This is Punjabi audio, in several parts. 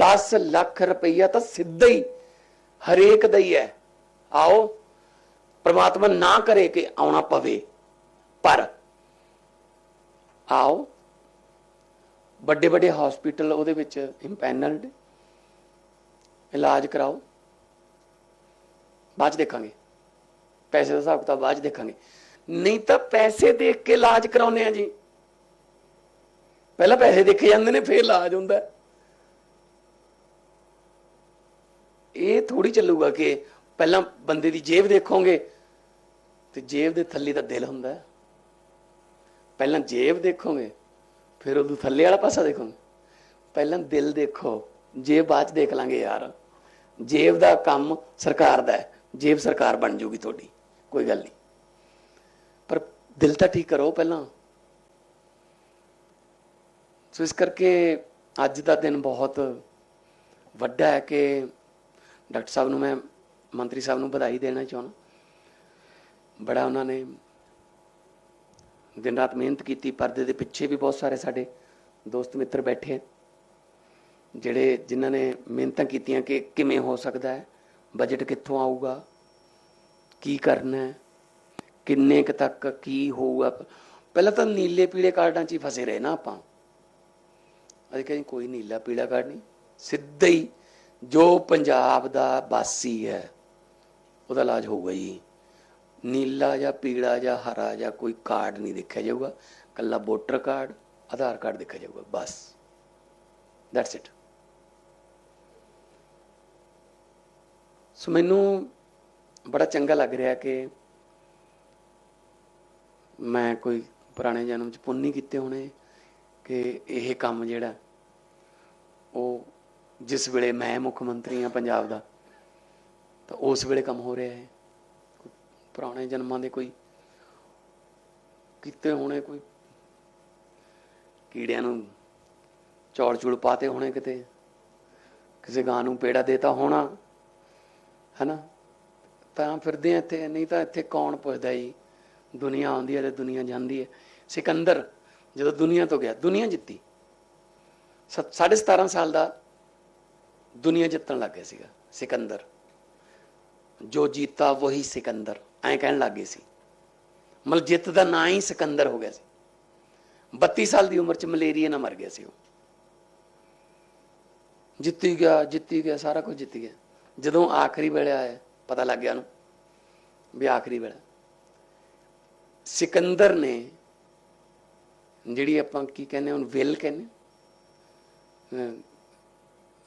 10 ਲੱਖ ਰੁਪਈਆ ਤਾਂ ਸਿੱਧਾ ਹੀ ਹਰੇਕ ਦਾ ਹੀ ਹੈ। ਆਓ, ਪ੍ਰਮਾਤਮਾ ਨਾ ਕਰੇ ਕਿ ਆਉਣਾ ਪਵੇ, ਪਰ ਆਓ ਵੱਡੇ ਵੱਡੇ ਹਸਪੀਟਲ ਉਹਦੇ ਵਿੱਚ ਇੰਪੈਨਲਡ ਇਲਾਜ ਕਰਾਓ। ਬਾਅਦ 'ਚ ਦੇਖਾਂਗੇ। ਪੈਸੇ ਦਾ ਹਿਸਾਬ ਕਿਤਾਬ ਬਾਅਦ 'ਚ ਦੇਖਾਂਗੇ। ਨਹੀਂ ਤਾਂ ਪੈਸੇ ਦੇਖ ਕੇ ਇਲਾਜ ਕਰਾਉਨੇ ਆ ਜੀ। ਪਹਿਲਾਂ ਪੈਸੇ ਦੇਖੇ ਜਾਂਦੇ ਨੇ, ਫਿਰ ਇਲਾਜ ਹੁੰਦਾ। ਹੈ। ਇਹ ਥੋੜੀ ਚੱਲੂਗਾ ਕਿ ਪਹਿਲਾਂ ਬੰਦੇ ਦੀ ਜੇਬ ਦੇਖੋਗੇ ਤੇ ਜੇਬ ਦੇ ਥੱਲੇ ਤਾਂ ਦਿਲ ਹੁੰਦਾ। ਹੈ। ਪਹਿਲਾਂ ਜੇਬ ਦੇਖੋਗੇ, ਫਿਰ ਉਹਦੇ ਥੱਲੇ ਵਾਲਾ ਪਾਸਾ ਦੇਖੋਗੇ। ਪਹਿਲਾਂ ਦਿਲ ਦੇਖੋ, ਜੇਬ ਬਾਅਦ 'ਚ ਦੇਖ ਲਾਂਗੇ ਯਾਰ। ਜੇਬ ਦਾ ਕੰਮ ਸਰਕਾਰ ਦਾ ਹੈ, ਜੇਬ ਸਰਕਾਰ ਬਣ ਜੂਗੀ ਤੁਹਾਡੀ, ਕੋਈ ਗੱਲ ਨਹੀਂ। ਪਰ ਦਿਲ ਤਾਂ ਠੀਕ ਕਰੋ ਪਹਿਲਾਂ। ਸੋ ਇਸ ਕਰਕੇ ਅੱਜ ਦਾ ਦਿਨ ਬਹੁਤ ਵੱਡਾ ਹੈ ਕਿ ਡਾਕਟਰ ਸਾਹਿਬ ਨੂੰ ਮੈਂ, ਮੰਤਰੀ ਸਾਹਿਬ ਨੂੰ ਵਧਾਈ ਦੇਣਾ ਚਾਹੁੰਦਾ। ਬੜਾ ਉਹਨਾਂ ਨੇ ਦਿਨ ਰਾਤ ਮਿਹਨਤ ਕੀਤੀ, ਪਰਦੇ ਦੇ ਪਿੱਛੇ ਵੀ ਬਹੁਤ ਸਾਰੇ ਸਾਡੇ ਦੋਸਤ ਮਿੱਤਰ ਬੈਠੇ ਜਿਹੜੇ ਜਿਨ੍ਹਾਂ ਨੇ ਮਿਹਨਤਾਂ ਕੀਤੀਆਂ ਕਿ ਕਿਵੇਂ ਹੋ ਸਕਦਾ ਹੈ ਬਜਟ ਕਿੱਥੋਂ ਆਊਗਾ, ਕੀ ਕਰਨਾ ਹੈ, ਕਿੰਨੇ ਕੁ ਤੱਕ ਕੀ ਹੋਊਗਾ। ਪਹਿਲਾਂ ਤਾਂ ਨੀਲੇ ਪੀਲੇ ਕਾਰਡਾਂ 'ਚ ਹੀ ਫਸੇ ਰਹੇ ਨਾ ਆਪਾਂ। ਅਸੀਂ ਕਹਿੰਦੇ ਕੋਈ ਨੀਲਾ ਪੀਲਾ ਕਾਰਡ ਨਹੀਂ, ਸਿੱਧਾ ਹੀ ਜੋ ਪੰਜਾਬ ਦਾ ਵਾਸੀ ਹੈ, ਉਹਦਾ ਇਲਾਜ ਹੋਊਗਾ ਜੀ। ਨੀਲਾ ਜਾਂ ਪੀਲਾ ਜਾਂ ਹਰਾ ਜਾਂ ਕੋਈ ਕਾਰਡ ਨਹੀਂ ਦੇਖਿਆ ਜਾਊਗਾ। ਕੱਲਾ ਵੋਟਰ ਕਾਰਡ, ਆਧਾਰ ਕਾਰਡ ਦੇਖਿਆ ਜਾਊਗਾ, ਬਸ। ਦੈਟਸ ਇਟ ਸੋ ਮੈਨੂੰ ਬੜਾ ਚੰਗਾ ਲੱਗ ਰਿਹਾ ਕਿ ਮੈਂ ਕੋਈ ਪੁਰਾਣੇ ਜਨਮ ਚ ਪੁੰਨ ਨਹੀਂ ਕੀਤੇ ਹੋਣੇ ਕਿ ਇਹ ਕੰਮ ਜਿਹੜਾ, ਉਹ ਜਿਸ ਵੇਲੇ ਮੈਂ ਮੁੱਖ ਮੰਤਰੀ ਹਾਂ ਪੰਜਾਬ ਦਾ, ਤਾਂ ਉਸ ਵੇਲੇ ਕੰਮ ਹੋ ਰਿਹਾ ਹੈ। ਪੁਰਾਣੇ ਜਨਮਾਂ ਦੇ ਕੋਈ ਕੀਤੇ ਹੋਣੇ, ਕੋਈ ਕੀੜਿਆਂ ਨੂੰ ਚੌੜ ਚੂੜ ਪਾਤੇ ਹੋਣੇ ਕਿਤੇ, ਕਿਸੇ ਗਾਂ ਨੂੰ ਪੇੜਾ ਦੇਤਾ ਹੋਣਾ, ਹਨਾ? ਤਾਂ ਫਿਰਦੇ ਆ ਇੱਥੇ, ਨਹੀਂ ਤਾਂ ਇੱਥੇ ਕੌਣ ਪੁੱਛਦਾ ਜੀ? ਦੁਨੀਆ ਆਉਂਦੀ ਹੈ ਤੇ ਦੁਨੀਆ ਜਾਂਦੀ ਹੈ। ਸਿਕੰਦਰ ਜਦੋਂ ਦੁਨੀਆ ਤੋਂ ਗਿਆ, ਦੁਨੀਆ ਜਿੱਤੀ। ਸੱਤ- ਸਾਢੇ 17 ਸਾਲ ਦਾ ਦੁਨੀਆ ਜਿੱਤਣ ਲੱਗ ਗਿਆ ਸੀਗਾ, ਸਿਕੰਦਰ। ਜੋ ਜੀਤਾ ਵਹੀ ਸਿਕੰਦਰ, ਐਂ ਕਹਿਣ ਲੱਗ ਗਏ ਸੀ। ਮਤਲਬ ਜਿੱਤ ਦਾ ਨਾਂ ਹੀ ਸਿਕੰਦਰ ਹੋ ਗਿਆ ਸੀ। 32 ਸਾਲ ਦੀ ਉਮਰ ਚ ਮਲੇਰੀਆ ਨਾਲ ਮਰ ਗਿਆ ਸੀ ਉਹ। ਜਿੱਤੀ ਗਿਆ ਜਿੱਤੀ ਗਿਆ, ਸਾਰਾ ਕੁਝ ਜਿੱਤ ਗਿਆ। ਜਦੋਂ ਆਖਰੀ ਵੇਲੇ ਆਇਆ, ਪਤਾ ਲੱਗ ਗਿਆ ਉਹਨੂੰ ਵੀ ਆਖਰੀ ਵੇਲਾ। ਸਿਕੰਦਰ ਨੇ ਜਿਹੜੀ ਆਪਾਂ ਕੀ ਕਹਿੰਦੇ ਹੁਣ ਵਿਲ ਕਹਿੰਦੇ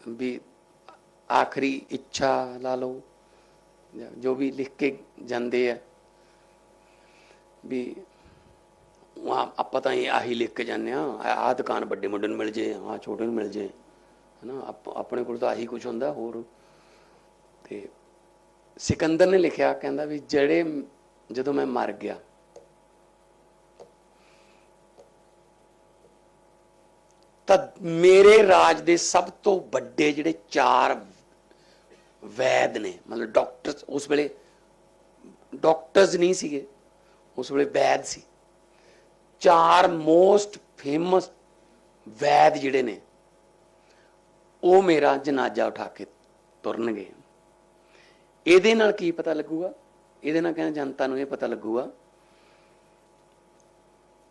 ਵੀ ਆਖਰੀ ਇੱਛਾ ਲਾ ਲਓ, ਜੋ ਵੀ ਲਿਖ ਕੇ ਜਾਂਦੇ ਆ, ਵੀ ਆਪਾਂ ਤਾਂ ਇਹ ਆਹੀ ਲਿਖ ਕੇ ਜਾਂਦੇ ਆ ਆਹ ਦੁਕਾਨ ਵੱਡੇ ਮੁੰਡੇ ਨੂੰ ਮਿਲ ਜੇ ਆ ਛੋਟੇ ਨੂੰ ਮਿਲ ਜੇ, ਹਨਾ ਆਪਣੇ ਕੋਲ ਤਾਂ ਆਹੀ ਕੁਝ ਹੁੰਦਾ ਹੋਰ। ਤੇ ਸਿਕੰਦਰ ਨੇ ਲਿਖਿਆ, ਕਹਿੰਦਾ ਵੀ ਜਿਹੜੇ ਜਦੋਂ ਮੈਂ ਮਰ ਗਿਆ, ਤਾਂ ਮੇਰੇ ਰਾਜ ਦੇ ਸਭ ਤੋਂ ਵੱਡੇ ਜਿਹੜੇ ਚਾਰ ਵੈਦ ਨੇ, ਮਤਲਬ ਡਾਕਟਰਸ ਉਸ ਵੇਲੇ ਡਾਕਟਰਸ ਨਹੀਂ ਸੀਗੇ, ਉਸ ਵੇਲੇ ਵੈਦ ਸੀ। ਚਾਰ ਮੋਸਟ ਫੇਮਸ ਵੈਦ ਜਿਹੜੇ ਨੇ, ਉਹ ਮੇਰਾ ਜਨਾਜ਼ਾ ਉਠਾ ਕੇ ਤੁਰਨਗੇ। ਇਹਦੇ ਨਾਲ ਕੀ ਪਤਾ ਲੱਗੂਗਾ? ਇਹਦੇ ਨਾਲ ਕਹਿੰਦੇ ਜਨਤਾ ਨੂੰ ਇਹ ਪਤਾ ਲੱਗੂਗਾ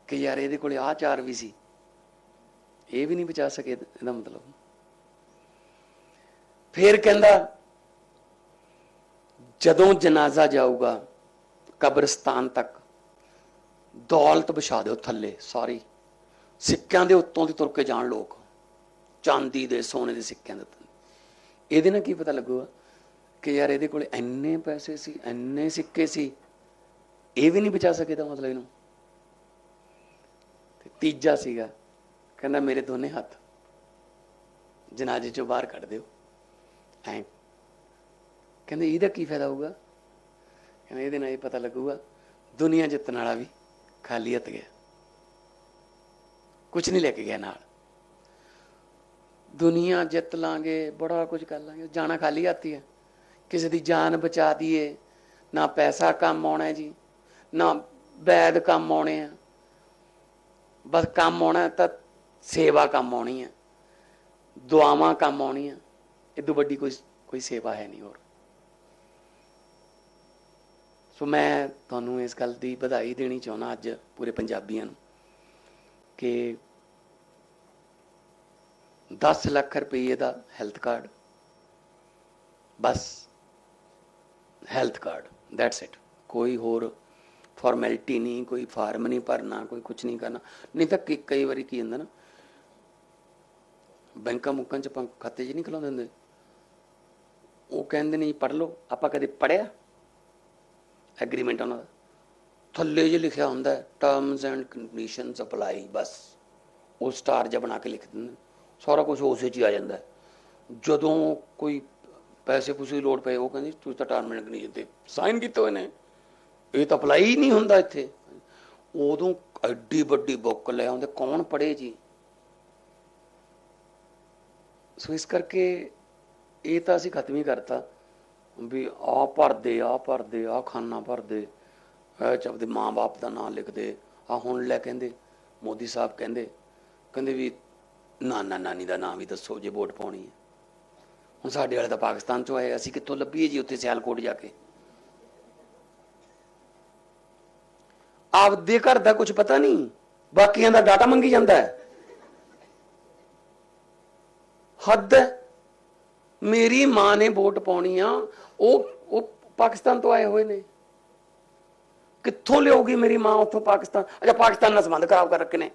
ਕਿ ਯਾਰ ਇਹਦੇ ਕੋਲੇ ਆਹ ਚਾਰ ਵੀ ਸੀ। ਇਹ ਵੀ ਨਹੀਂ ਬਚਾ ਸਕੇ, ਇਹਦਾ ਮਤਲਬ। ਫਿਰ ਕਹਿੰਦਾ ਜਦੋਂ ਜਨਾਜ਼ਾ ਜਾਊਗਾ, ਕਬਰਸਤਾਨ ਤੱਕ, ਦੌਲਤ ਵਿਛਾ ਦਿਓ ਥੱਲੇ ਸਾਰੀ ਸਿੱਕਿਆਂ ਦੇ ਉੱਤੋਂ ਦੀ ਤੁਰ ਕੇ ਜਾਣ ਲੋਕ, ਚਾਂਦੀ ਦੇ, ਸੋਨੇ ਦੇ ਸਿੱਕਿਆਂ ਦੇ ਉੱਤੇ। ਇਹਦੇ ਨਾਲ ਕੀ ਪਤਾ ਲੱਗੂਗਾ ਕਿ ਯਾਰ ਇਹਦੇ ਕੋਲ ਇੰਨੇ ਪੈਸੇ ਸੀ, ਇੰਨੇ ਸਿੱਕੇ ਸੀ, ਇਹ ਵੀ ਨਹੀਂ ਬਚਾ ਸਕੇ ਤਾਂ ਮਤਲਬ ਇਹਨੂੰ। ਤੇ ਤੀਜਾ ਸੀਗਾ, ਕਹਿੰਦਾ ਮੇਰੇ ਦੋਨੇ ਹੱਥ ਜਨਾਜ਼ੇ ਚੋਂ ਬਾਹਰ ਕੱਢ ਦਿਓ। ਐਂ ਕਹਿੰਦੇ, ਇਹਦਾ ਕੀ ਫਾਇਦਾ ਹੋਊਗਾ? ਕਹਿੰਦੇ, ਇਹਦੇ ਨਾਲ ਇਹ ਪਤਾ ਲੱਗੂਗਾ, ਦੁਨੀਆ ਜਿੱਤਣ ਵਾਲਾ ਵੀ ਖਾਲੀ ਹੱਥ ਗਿਆ। ਕੁਝ ਨਹੀਂ ਲੈ ਕੇ ਗਿਆ ਨਾਲ। ਦੁਨੀਆ ਜਿੱਤ ਲਾਂਗੇ, ਬੜਾ ਕੁਝ ਕਰ ਲਾਂਗੇ, ਜਾਣਾ ਖਾਲੀ ਹੱਥ ਹੀ ਹੈ। ਕਿਸੇ ਦੀ ਜਾਨ ਬਚਾ ਦਈਏ, ਨਾ ਪੈਸਾ ਕੰਮ ਆਉਣਾ ਜੀ, ਨਾ ਵੈਦ ਕੰਮ ਆਉਣੇ ਆ। ਬਸ ਕੰਮ ਆਉਣਾ ਤਾਂ ਸੇਵਾ ਕੰਮ ਆਉਣੀ ਹੈ ਦੁਆਵਾਂ ਕੰਮ ਆਉਣੀਆਂ। ਇਦੋਂ ਵੱਡੀ ਕੋਈ ਕੋਈ ਸੇਵਾ ਹੈ ਨਹੀਂ ਹੋਰ। ਸੋ ਮੈਂ ਤੁਹਾਨੂੰ ਇਸ ਗੱਲ ਦੀ ਵਧਾਈ ਦੇਣੀ ਚਾਹੁੰਦਾ ਅੱਜ ਪੂਰੇ ਪੰਜਾਬੀਆਂ ਨੂੰ ਕਿ 10 ਲੱਖ ਰੁਪਏ ਦਾ ਹੈਲਥ ਕਾਰਡ, ਬਸ ਹੈਲਥ ਕਾਰਡ ਦੈਟਸ ਇਟ ਕੋਈ ਹੋਰ ਫਾਰਮੈਲਿਟੀ ਨਹੀਂ, ਕੋਈ ਫਾਰਮ ਨਹੀਂ ਭਰਨਾ, ਕੋਈ ਕੁਝ ਨਹੀਂ ਕਰਨਾ। ਨਹੀਂ ਤਾਂ ਕਈ- ਵਾਰੀ ਕੀ ਹੁੰਦਾ ਨਾ, ਬੈਂਕਾਂ ਮੁੱਕਾਂ ਚ ਆਪਾਂ ਖਾਤੇ 'ਚ ਨਹੀਂ ਖਲਾਉਂਦੇ ਹੁੰਦੇ। ਉਹ ਕਹਿੰਦੇ ਨਹੀਂ ਜੀ ਪੜ ਲਓ, ਆਪਾਂ ਕਦੇ ਪੜਿਆ ਐਗਰੀਮੈਂਟ ਉਹਨਾਂ ਦਾ। ਥੱਲੇ ਜੇ ਲਿਖਿਆ ਹੁੰਦਾ ਟਰਮਸ ਐਂਡ ਕੰਡੀਸ਼ਨਸ ਅਪਲਾਈ ਬਸ। ਉਹ ਸਟਾਰ ਜਿਹਾ ਬਣਾ ਕੇ ਲਿਖ ਦਿੰਦੇ ਸਾਰਾ ਕੁਝ ਉਸੇ 'ਚ ਹੀ ਆ ਜਾਂਦਾ ਜਦੋਂ ਕੋਈ ਪੈਸੇ ਪੂਸੇ ਦੀ ਲੋੜ ਪਏ, ਉਹ ਕਹਿੰਦੇ, ਤੁਸੀਂ ਤਾਂ ਟਰਮ ਐਂਡ ਕੰਡੀਸ਼ਨ ਤੇ ਸਾਈਨ ਕੀਤੇ ਹੋਏ ਨੇ। ਇਹ ਤਾਂ ਅਪਲਾਈ ਹੀ ਨਹੀਂ ਹੁੰਦਾ ਇੱਥੇ। ਉਦੋਂ ਐਡੀ ਵੱਡੀ ਬੁੱਕ ਲੈ ਆਉਂਦੇ, ਕੌਣ ਪੜ੍ਹੇ ਜੀ? ਸੋ ਇਸ ਕਰਕੇ ਇਹ ਤਾਂ ਅਸੀਂ ਖਤਮ ਹੀ ਕਰਤਾ। ਵੀ ਆ ਭਰਦੇ ਆ ਭਰਦੇ, ਆ ਖਾਨਾ ਭਰਦੇ। ਇਹ ਚ ਆਪਦੇ ਮਾਂ-ਬਾਪ ਦਾ ਨਾਮ ਲਿਖਦੇ, ਆ ਹੁਣ ਲੈ ਕਹਿੰਦੇ, ਮੋਦੀ ਸਾਹਿਬ ਕਹਿੰਦੇ ਕਹਿੰਦੇ ਵੀ ਨਾਨਾ ਨਾਨੀ ਦਾ ਨਾਮ ਵੀ ਦੱਸੋ ਜੇ ਵੋਟ ਪਾਉਣੀ ਹੈ। ਹੁਣ ਸਾਡੇ ਵਾਲੇ ਤਾਂ ਪਾਕਿਸਤਾਨ ਚੋਂ ਆਏ, ਅਸੀਂ ਕਿੱਥੋਂ ਲੱਭੀਏ ਜੀ ਉੱਥੇ ਸਿਆਲਕੋਟ ਜਾ ਕੇ? ਆਪਦੇ ਘਰ ਦਾ ਕੁਝ ਪਤਾ ਨਹੀਂ, ਬਾਕੀਆਂ ਦਾ ਡਾਟਾ ਮੰਗੀ ਜਾਂਦਾ ਹੈ। ਹੱਦ ਹੈ। ਮੇਰੀ ਮਾਂ ਨੇ ਵੋਟ ਪਾਉਣੀ ਆ, ਉਹ ਉਹ ਪਾਕਿਸਤਾਨ ਤੋਂ ਆਏ ਹੋਏ ਨੇ। ਕਿੱਥੋਂ ਲਿਆਉਗੀ ਮੇਰੀ ਮਾਂ ਉੱਥੋਂ ਪਾਕਿਸਤਾਨ? ਅੱਛਾ, ਪਾਕਿਸਤਾਨ ਨਾਲ ਸੰਬੰਧ ਖਰਾਬ ਕਰ ਰੱਖੇ ਨੇ।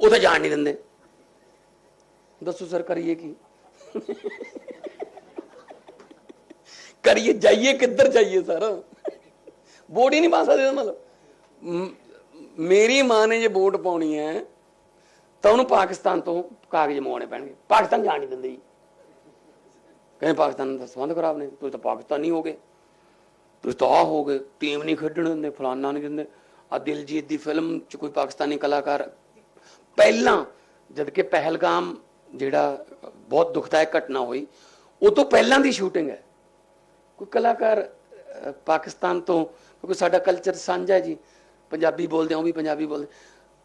ਉਹ ਤਾਂ ਜਾਣ ਨਹੀਂ ਦਿੰਦੇ। ਦੱਸੋ ਸਰ, ਕਰੀਏ ਕੀ? ਕਰੀਏ, ਜਾਈਏ, ਕਿੱਧਰ ਜਾਈਏ ਸਰ? ਵੋਟ ਹੀ ਨਹੀਂ ਪਾ ਸਕਦੇ ਮਤਲਬ। ਮੇਰੀ ਮਾਂ ਨੇ ਜੇ ਵੋਟ ਪਾਉਣੀ ਹੈ, ਤਾਂ ਉਹਨੂੰ ਪਾਕਿਸਤਾਨ ਤੋਂ ਕਾਗਜ਼ ਮੰਗਵਾਉਣੇ ਪੈਣਗੇ। ਪਾਕਿਸਤਾਨ ਜਾਣ ਨਹੀਂ ਦਿੰਦੇ ਜੀ। ਕਹਿੰਦੇ ਪਾਕਿਸਤਾਨ ਦਾ ਸੰਬੰਧ ਖਰਾਬ ਨੇ, ਤੁਸੀਂ ਤਾਂ ਪਾਕਿਸਤਾਨੀ ਹੋ ਗਏ। ਤੁਸੀਂ ਤਾਂ ਆ ਹੋ ਗਏ ਟੀਮ ਨਹੀਂ ਖੇਡਣ ਦਿੰਦੇ, ਫਲਾਨਾ ਨਹੀਂ ਦਿੰਦੇ। ਆ ਦਿਲਜੀਤ ਦੀ ਫਿਲਮ ਚ ਕੋਈ ਪਾਕਿਸਤਾਨੀ ਕਲਾਕਾਰ ਪਹਿਲਾਂ ਜਦ ਕਿ ਪਹਿਲਗਾਮ ਜਿਹੜਾ ਬਹੁਤ ਦੁਖਦਾਇਕ ਘਟਨਾ ਹੋਈ, ਉਹ ਤੋਂ ਪਹਿਲਾਂ ਦੀ ਸ਼ੂਟਿੰਗ ਹੈ। ਕੋਈ ਕਲਾਕਾਰ ਪਾਕਿਸਤਾਨ ਤੋਂ, ਕਿਉਂਕਿ ਸਾਡਾ ਕਲਚਰ ਸਾਂਝਾ ਜੀ। ਪੰਜਾਬੀ ਬੋਲਦੇ ਆ, ਉਹ ਵੀ ਪੰਜਾਬੀ ਬੋਲਦੇ।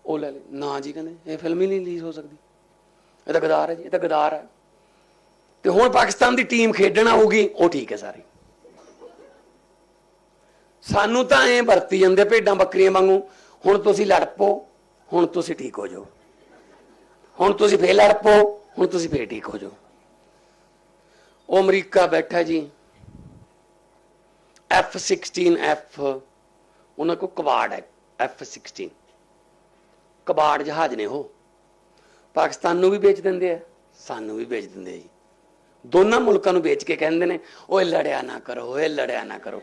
ਉਹ ਲੈ ਲੈ, ਨਾ ਜੀ ਕਹਿੰਦੇ, ਇਹ ਫਿਲਮ ਹੀ ਨਹੀਂ ਰਿਲੀਜ਼ ਹੋ ਸਕਦੀ। ਇਹ ਤਾਂ ਗਦਾਰ ਹੈ ਜੀ, ਇਹ ਤਾਂ ਗਦਾਰ ਹੈ। ਤੇ ਹੁਣ ਪਾਕਿਸਤਾਨ ਦੀ ਟੀਮ ਖੇਡਣ ਆਊਗੀ, ਉਹ ਠੀਕ ਹੈ ਸਾਰੀ। ਸਾਨੂੰ ਤਾਂ ਐ ਵਰਤੀ ਜਾਂਦੇ ਭੇਡਾਂ ਬੱਕਰੀਆਂ ਵਾਂਗੂ, ਹੁਣ ਤੁਸੀਂ ਲੜ ਪੋ ਹੁਣ ਤੁਸੀਂ ਠੀਕ ਹੋ ਜਾਓ। ਹੁਣ ਤੁਸੀਂ ਫੇਰ ਲੜ ਪੋ ਹੁਣ ਤੁਸੀਂ ਫੇਰ ਠੀਕ ਹੋ ਜਾਓ। ਉਹ ਅਮਰੀਕਾ ਬੈਠਾ ਜੀ F16 F ਉਹਨਾਂ ਕੋ ਕਬਾੜ ਹੈ F16 ਕਬਾੜ ਜਹਾਜ਼ ਨੇ ਉਹ। ਪਾਕਿਸਤਾਨ ਨੂੰ ਵੀ ਵੇਚ ਦਿੰਦੇ ਆ, ਸਾਨੂੰ ਵੀ ਵੇਚ ਦਿੰਦੇ ਆ ਜੀ। ਦੋਨਾਂ ਮੁਲਕਾਂ ਨੂੰ ਵੇਚ ਕੇ ਕਹਿੰਦੇ ਨੇ, ਓਏ ਲੜਿਆ ਨਾ ਕਰੋ, ਓਏ ਲੜਿਆ ਨਾ ਕਰੋ।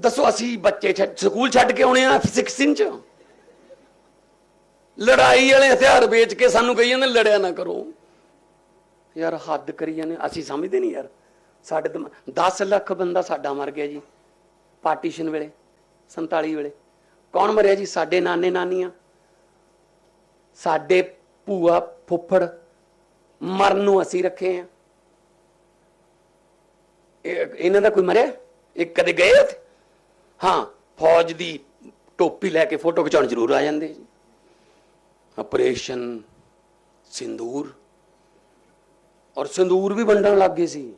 ਦੱਸੋ, ਅਸੀਂ ਬੱਚੇ ਛੱਡ, ਸਕੂਲ ਛੱਡ ਕੇ ਆਉਣੇ ਆ F16 ਚ? ਲੜਾਈ ਵਾਲੇ ਹਥਿਆਰ ਵੇਚ ਕੇ ਸਾਨੂੰ ਕਹੀ ਜਾਂਦੇ, ਲੜਿਆ ਨਾ ਕਰੋ। ਯਾਰ ਹੱਦ ਕਰੀ ਜਾਂਦੇ ਅਸੀਂ ਸਮਝਦੇ ਨਹੀਂ ਯਾਰ। ਸਾਡੇ ਦਿਮਾ- 10 ਲੱਖ ਬੰਦਾ ਸਾਡਾ ਮਰ ਗਿਆ ਜੀ, ਪਾਰਟੀਸ਼ਨ ਵੇਲੇ 47 ਵੇਲੇ। ਕੌਣ ਮਰਿਆ ਜੀ? ਸਾਡੇ ਨਾਨੇ ਨਾਨੀਆਂ। ਸਾਡੇ ਭੂਆ ਫੁੱਫੜ ਮਰਨ ਨੂੰ ਅਸੀਂ ਰੱਖੇ ਆ। ਇਹਨਾਂ ਦਾ ਕੋਈ ਮਰਿਆ? ਇਹ ਕਦੇ ਗਏ ਉੱਥੇ? ਹਾਂ, ਫੌਜ ਦੀ ਟੋਪੀ ਲੈ ਕੇ ਫੋਟੋ ਖਿਚਾਉਣ ਜ਼ਰੂਰ ਆ ਜਾਂਦੇ ਜੀ। ਆਪਰੇਸ਼ਨ ਸਿੰਦੂਰ। ਔਰ ਸਿੰਦੂਰ ਵੀ ਵੰਡਣ ਲੱਗ ਗਏ ਸੀ।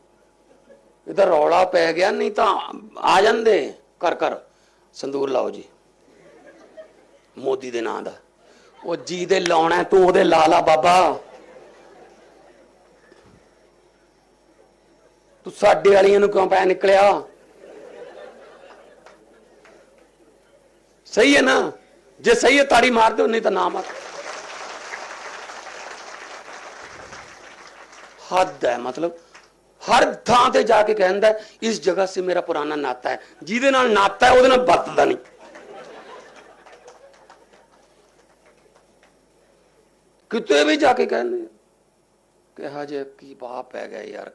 ਇਹਦਾ ਰੌਲਾ ਪੈ ਗਿਆ, ਨਹੀਂ ਤਾਂ ਆ ਜਾਂਦੇ। ਕਰ ਕਰ ਸੰਦੂਰ ਲਾਓ ਜੀ। ਮੋਦੀ ਦੇ ਨਾਂ ਦਾ। ਉਹ ਜੀ ਦੇ ਲਾਉਣਾ ਤੂੰ ਉਹਦੇ ਲਾ ਲਾ ਬਾਬਾ। ਤੂੰ ਸਾਡੇ ਵਾਲੀਆਂ ਨੂੰ ਕਿਉਂ ਪੈ ਨਿਕਲਿਆ? ਸਹੀ ਹੈ ਨਾ? ਜੇ ਸਹੀ ਹੈ ਤਾੜੀ ਮਾਰ ਦਿਓ ਨਹੀਂ ਤਾਂ ਨਾ ਮਾਰ। ਹੱਦ ਹੈ ਮਤਲਬ। ਹਰ ਥਾਂ ਤੇ ਜਾ ਕੇ ਕਹਿੰਦਾ ਹੈ, ਇਸ ਜਗ੍ਹਾ ਸੇ ਮੇਰਾ ਪੁਰਾਣਾ ਨਾਤਾ ਹੈ। ਜਿਹਦੇ ਨਾਲ ਨਾਤਾ ਹੈ ਉਹਦੇ ਨਾਲ ਵਰਤਦਾ ਨਹੀਂ। ਕਿਤੇ ਵੀ ਜਾ ਕੇ ਕਹਿੰਦੇ ਕਿ ਹਜੇ ਕੀ ਬਾਪ ਪੈ ਗਿਆ ਯਾਰ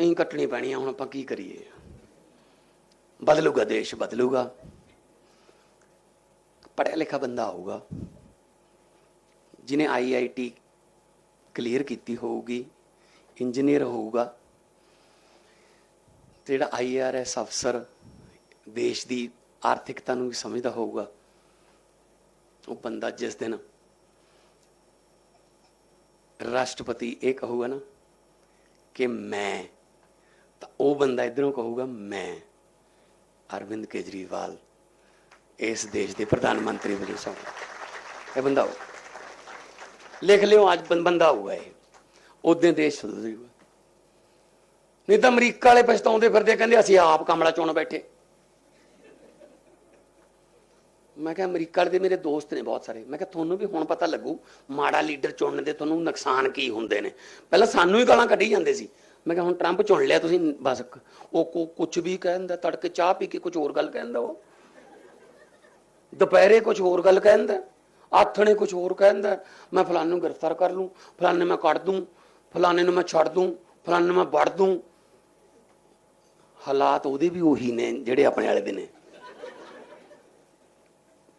ਅਹੀਂ ਕੱਟਣੀ ਪੈਣੀ ਆ, ਹੁਣ ਆਪਾਂ ਕੀ ਕਰੀਏ? ਬਦਲੂਗਾ, ਦੇਸ਼ ਬਦਲੂਗਾ। ਪੜ੍ਹਿਆ ਲਿਖਾ ਬੰਦਾ ਆਊਗਾ। ਜਿਹਨੇ ਆਈਆਈਟੀ ਕਲੀਅਰ ਕੀਤੀ ਹੋਊਗੀ ਇੰਜੀਨੀਅਰ ਹੋਊਗਾ, ਤੇ ਜਿਹੜਾ ਆਈਆਰਐਸ ਅਫਸਰ ਦੇਸ਼ ਦੀ ਆਰਥਿਕਤਾ ਨੂੰ ਵੀ ਸਮਝਦਾ ਹੋਊਗਾ, ਉਹ ਬੰਦਾ ਜਿਸ ਦਿਨ ਰਾਸ਼ਟਰਪਤੀ ਇਹ ਕਹੂਗਾ ਨਾ ਕਿ ਮੈਂ ਤਾਂ ਉਹ ਬੰਦਾ ਇਧਰੋਂ ਕਹੂਗਾ, ਮੈਂ ਅਰਵਿੰਦ ਕੇਜਰੀਵਾਲ ਇਸ ਦੇਸ਼ ਦੇ ਪ੍ਰਧਾਨ ਮੰਤਰੀ ਵਜੋਂ ਸੌਂ ਇਹ ਬੰਦਾ ਹੋਊ। ਲਿਖ ਲਿਓ, ਅੱਜ ਬੰਦਾ ਹੋਊਗਾ ਇਹ। ਉਦੋਂ ਦੇਸ਼ ਸੁਧਰ ਨਹੀਂ ਤਾਂ ਅਮਰੀਕਾ ਵਾਲੇ ਪਛਤਾਉਂਦੇ ਫਿਰਦੇ ਕਹਿੰਦੇ ਅਸੀਂ ਆਪ ਕਮਲਾ ਚੁਣ ਬੈਠੇ। ਮੈਂ ਕਿਹਾ, ਅਮਰੀਕਾ ਵਾਲੇ ਦੇ ਮੇਰੇ ਦੋਸਤ ਨੇ ਬਹੁਤ ਸਾਰੇ। ਮੈਂ ਕਿਹਾ, ਤੁਹਾਨੂੰ ਵੀ ਹੁਣ ਪਤਾ ਲੱਗੂ, ਮਾੜਾ ਲੀਡਰ ਚੁਣਨ ਦੇ ਤੁਹਾਨੂੰ ਨੁਕਸਾਨ ਕੀ ਹੁੰਦੇ ਨੇ? ਪਹਿਲਾਂ ਸਾਨੂੰ ਹੀ ਗਾਲਾਂ ਕੱਢੀ ਜਾਂਦੇ ਸੀ। ਮੈਂ ਕਿਹਾ ਹੁਣ ਟਰੰਪ ਚੁਣ ਲਿਆ ਤੁਸੀਂ, ਬਸ ਉਹ ਕੁਝ ਵੀ ਕਹਿੰਦਾ, ਤੜਕੇ ਚਾਹ ਪੀ ਕੇ ਕੁਝ ਹੋਰ ਗੱਲ ਕਹਿੰਦਾ ਉਹ। ਦੁਪਹਿਰੇ ਕੁਝ ਹੋਰ ਗੱਲ ਕਹਿੰਦਾ, ਆਥਣੇ ਕੁਝ ਹੋਰ ਕਹਿੰਦਾ, ਮੈਂ ਫਲਾਣੇ ਨੂੰ ਗ੍ਰਿਫਤਾਰ ਕਰ ਲੂੰ, ਫਲਾਣੇ ਮੈਂ ਕੱਢ ਦੂੰ, ਫਲਾਣੇ ਨੂੰ ਮੈਂ ਛੱਡ ਦੂੰ, ਫਲਾਣੇ ਨੂੰ ਮੈਂ ਵੜ ਦੂੰ। ਹਾਲਾਤ ਉਹਦੇ ਵੀ ਉਹੀ ਨੇ ਜਿਹੜੇ ਆਪਣੇ ਵਾਲੇ ਦੇ ਨੇ।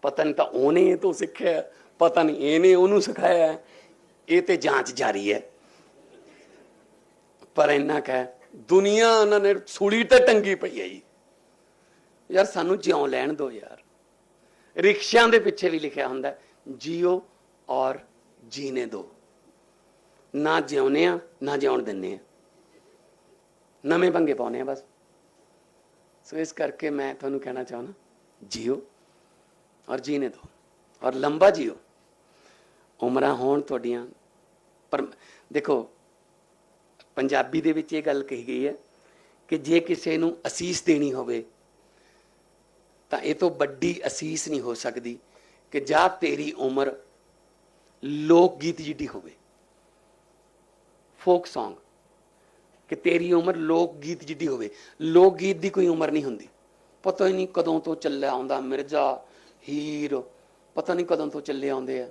ਪਤਾ ਨਹੀਂ ਤਾਂ ਉਹਨੇ ਇਹ ਤੋਂ ਸਿੱਖਿਆ, ਪਤਾ ਨਹੀਂ ਇਹਨੇ ਉਹਨੂੰ ਸਿਖਾਇਆ, ਇਹ ਤੇ ਜਾਂਚ ਜਾਰੀ ਹੈ। ਪਰ ਇੰਨਾ ਕਹਿ ਦੁਨੀਆ ਉਹਨਾਂ ਨੇ ਸੂਲੀ ਤੇ ਟੰਗੀ ਪਈ ਹੈ ਜੀ। ਯਾਰ ਸਾਨੂੰ ਜਿਉਂ ਲੈਣ ਦਿਓ ਯਾਰ। ਰਿਕਸ਼ਿਆਂ ਦੇ ਪਿੱਛੇ ਵੀ ਲਿਖਿਆ ਹੁੰਦਾ ਜੀਓ ਔਰ ਜੀਨੇ ਦੋ। ਨਾ ਜਿਉਨੇ ਆ, ਨਾ ਜਿਉਣ ਦਿੰਨੇ ਆ। ਨਵੇਂ ਪੰਗੇ ਪਾਉਨੇ ਆ ਬਸ। ਸੋ ਇਸ ਕਰਕੇ ਮੈਂ ਤੁਹਾਨੂੰ ਕਹਿਣਾ ਚਾਹੁੰਦਾ, ਜੀਓ ਔਰ ਜੀਨੇ ਦੋ। ਔਰ ਲੰਬਾ ਜੀਓ। ਉਮਰਾਂ ਹੋਣ ਤੁਹਾਡੀਆਂ, ਪਰ ਦੇਖੋ ਪੰਜਾਬੀ ਦੇ ਵਿੱਚ ਇਹ ਗੱਲ ਕਹੀ ਗਈ ਹੈ ਕਿ ਜੇ ਕਿਸੇ ਨੂੰ ਅਸੀਸ ਦੇਣੀ ਹੋਵੇ, ਤਾਂ ਇਹ ਤੋਂ ਵੱਡੀ ਅਸੀਸ ਨਹੀਂ ਹੋ ਸਕਦੀ ਕਿ ਜਾਂ ਤੇਰੀ ਉਮਰ ਲੋਕ ਗੀਤ ਜਿੱਡੀ ਹੋਵੇ ਫੋਕ Song, ਕਿ ਤੇਰੀ ਉਮਰ ਲੋਕ ਗੀਤ ਜਿੱਡੀ ਹੋਵੇ। ਲੋਕ ਗੀਤ ਦੀ ਕੋਈ ਉਮਰ ਨਹੀਂ ਹੁੰਦੀ। ਪਤਾ ਹੀ ਨਹੀਂ ਕਦੋਂ ਤੋਂ ਚੱਲਿਆ ਆਉਂਦਾ ਮਿਰਜ਼ਾ, ਹੀਰ, ਪਤਾ ਨਹੀਂ ਕਦੋਂ ਤੋਂ ਚੱਲੇ ਆਉਂਦੇ ਆ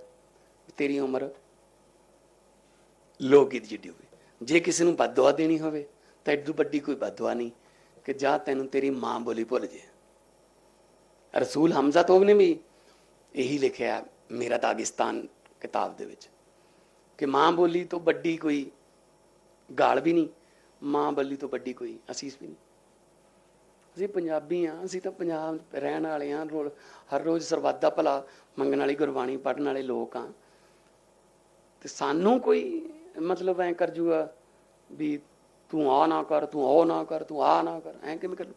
ਤੇਰੀ ਉਮਰ ਲੋਕ ਗੀਤ ਜਿੱਡੀ ਹੋਵੇ। ਜੇ ਕਿਸੇ ਨੂੰ ਬਦਦੁਆ ਦੇਣੀ ਹੋਵੇ, ਤਾਂ ਐਡੂ ਵੱਡੀ ਕੋਈ ਬਦਦੁਆ ਨਹੀਂ ਕਿ ਜਾਂ ਤੈਨੂੰ ਤੇਰੀ ਮਾਂ ਬੋਲੀ ਭੁੱਲ ਜੇ ਰਸੂਲ ਹਮਜ਼ਾ ਤੋਬ ਨੇ ਵੀ ਇਹੀ ਲਿਖਿਆ ਮੇਰਾ ਦਾਗਿਸਤਾਨ ਕਿਤਾਬ ਦੇ ਵਿੱਚ ਕਿ ਮਾਂ ਬੋਲੀ ਤੋਂ ਵੱਡੀ ਕੋਈ ਗਾਲ ਵੀ ਨਹੀਂ, ਮਾਂ ਬੋਲੀ ਤੋਂ ਵੱਡੀ ਕੋਈ ਅਸੀਸ ਵੀ ਨਹੀਂ। ਅਸੀਂ ਪੰਜਾਬੀ ਆ ਅਸੀਂ ਤਾਂ ਪੰਜਾਬ ਰਹਿਣ ਵਾਲੇ ਆ ਹਰ ਰੋਜ਼ ਸਰਬੱਤ ਦਾ ਭਲਾ ਮੰਗਣ ਵਾਲੀ ਗੁਰਬਾਣੀ ਪੜਨ ਵਾਲੇ ਲੋਕ ਆ ਤੇ ਸਾਨੂੰ ਕੋਈ ਮਤਲਬ ਐ ਕਰ ਜੂਗਾ ਵੀ ਤੂੰ ਆ ਨਾ ਕਰ, ਤੂੰ ਉਹ ਨਾ ਕਰ, ਤੂੰ ਆ ਨਾ ਕਰ, ਐ ਕਿਵੇਂ ਕਰ ਲੂ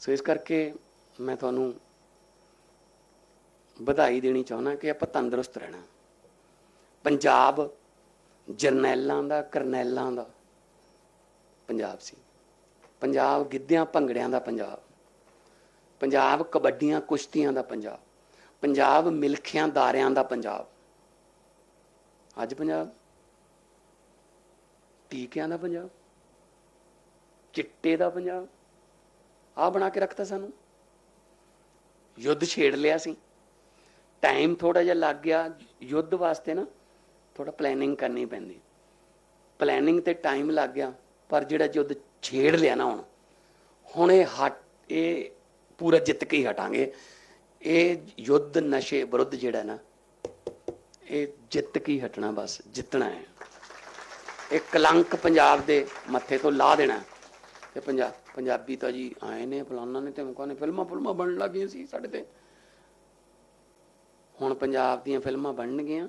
ਸੋ ਇਸ ਕਰਕੇ ਮੈਂ ਤੁਹਾਨੂੰ ਵਧਾਈ ਦੇਣੀ ਚਾਹੁੰਦਾ ਕਿ ਆਪਾਂ ਤੰਦਰੁਸਤ ਰਹਿਣਾ। ਪੰਜਾਬ ਜਰਨੈਲਾਂ ਦਾ, ਕਰਨੈਲਾਂ ਦਾ ਪੰਜਾਬ ਸੀ। ਪੰਜਾਬ ਗਿੱਧਿਆਂ, ਭੰਗੜਿਆਂ ਦਾ ਪੰਜਾਬ। ਪੰਜਾਬ ਕਬੱਡੀਆਂ, ਕੁਸ਼ਤੀਆਂ ਦਾ ਪੰਜਾਬ। ਪੰਜਾਬ ਮਿਲਖਿਆਂ ਦਾਰਿਆਂ ਦਾ ਪੰਜਾਬ। ਅੱਜ ਪੰਜਾਬ। ਟੀਕਿਆਂ ਦਾ ਪੰਜਾਬ। ਚਿੱਟੇ ਦਾ ਪੰਜਾਬ। ਆ ਬਣਾ ਕੇ ਰੱਖਤਾ ਸਾਨੂੰ। ਯੁੱਧ ਛੇੜ ਲਿਆ ਸੀ। ਟਾਈਮ ਥੋੜਾ ਜਿਹਾ ਲੱਗ ਗਿਆ। ਯੁੱਧ ਵਾਸਤੇ ਨਾ ਥੋੜਾ ਪਲੈਨਿੰਗ ਕਰਨੀ ਪੈਂਦੀ। ਪਲੈਨਿੰਗ ਤੇ ਟਾਈਮ ਲੱਗ ਗਿਆ। ਪਰ ਜਿਹੜਾ ਯੁੱਧ ਛੇੜ ਲਿਆ ਨਾ ਹੁਣ ਹੁਣ ਇਹ ਹਟ ਇਹ ਪੂਰਾ ਜਿੱਤ ਕੇ ਹੀ ਹਟਾਂਗੇ। ਇਹ ਯੁੱਧ ਨਸ਼ੇ ਵਿਰੁੱਧ ਜਿਹੜਾ ਨਾ, ਇਹ ਜਿੱਤ ਕੇ ਹੀ ਹਟਣਾ ਬਸ, ਜਿੱਤਣਾ ਹੈ। ਇਹ ਕਲੰਕ ਪੰਜਾਬ ਦੇ ਮੱਥੇ ਤੋਂ ਲਾ ਦੇਣਾ। ਤੇ ਪੰਜਾਬ ਪੰਜਾਬੀ ਤਾਂ ਜੀ ਆਏ ਨੇ ਫਲਾਨਾ ਨੇ ਤੇ ਮਕਾਨੇ ਫਿਲਮਾਂ ਫਿਲਮਾਂ ਬਣਨ ਲੱਗੀਆਂ ਸੀ ਸਾਡੇ ਤੇ। ਹੁਣ ਪੰਜਾਬ ਦੀਆਂ ਫਿਲਮਾਂ ਬਣਨਗੀਆਂ।